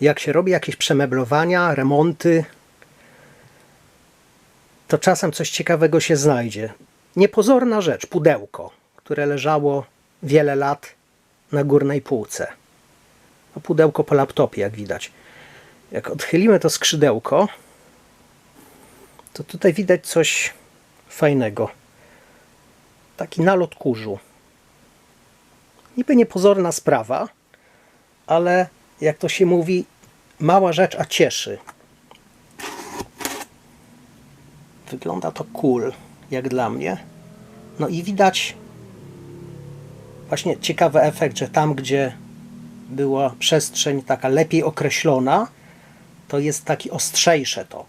jak się robi jakieś przemeblowania, remonty, to czasem coś ciekawego się znajdzie. Niepozorna rzecz, pudełko, które leżało wiele lat na górnej półce. No, pudełko po laptopie, jak widać. Jak odchylimy to skrzydełko, to tutaj widać coś fajnego. Taki nalot kurzu. Niby niepozorna sprawa, ale jak to się mówi, mała rzecz, a cieszy. Wygląda to cool, jak dla mnie. No i widać właśnie ciekawy efekt, że tam, gdzie była przestrzeń taka lepiej określona, to jest taki ostrzejsze to.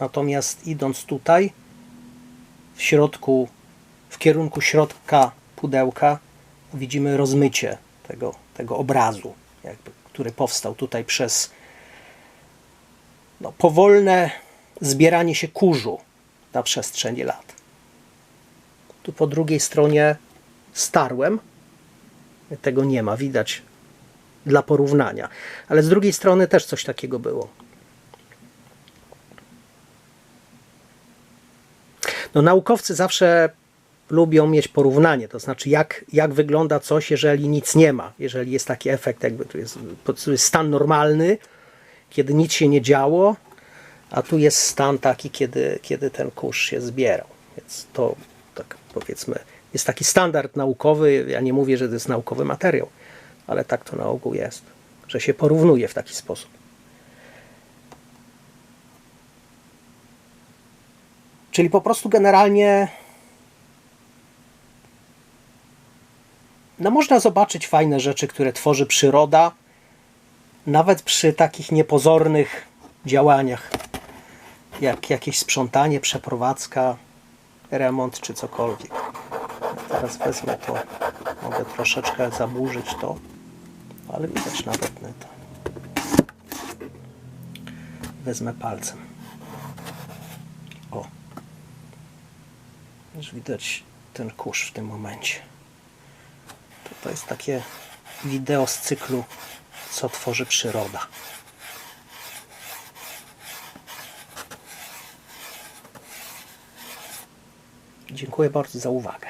Natomiast idąc tutaj, w środku, w kierunku środka pudełka, widzimy rozmycie tego, tego obrazu, jakby, który powstał tutaj przez no, powolne zbieranie się kurzu na przestrzeni lat. Tu po drugiej stronie starłem. Tego nie ma, widać dla porównania. Ale z drugiej strony też coś takiego było. No, naukowcy zawsze lubią mieć porównanie, to znaczy jak, jak wygląda coś, jeżeli nic nie ma, jeżeli jest taki efekt, jakby tu jest, tu jest stan normalny, kiedy nic się nie działo, a tu jest stan taki, kiedy, kiedy ten kurz się zbierał. Więc to tak powiedzmy jest taki standard naukowy. Ja nie mówię, że to jest naukowy materiał, ale tak to na ogół jest, że się porównuje w taki sposób. Czyli po prostu generalnie no można zobaczyć fajne rzeczy, które tworzy przyroda, nawet przy takich niepozornych działaniach, jak jakieś sprzątanie, przeprowadzka, remont czy cokolwiek. Teraz wezmę to, mogę troszeczkę zaburzyć to, ale widać nawet nie to. Wezmę palcem. O. Już widać ten kurz w tym momencie. To, jest takie wideo z cyklu Co tworzy przyroda. Dziękuję bardzo za uwagę.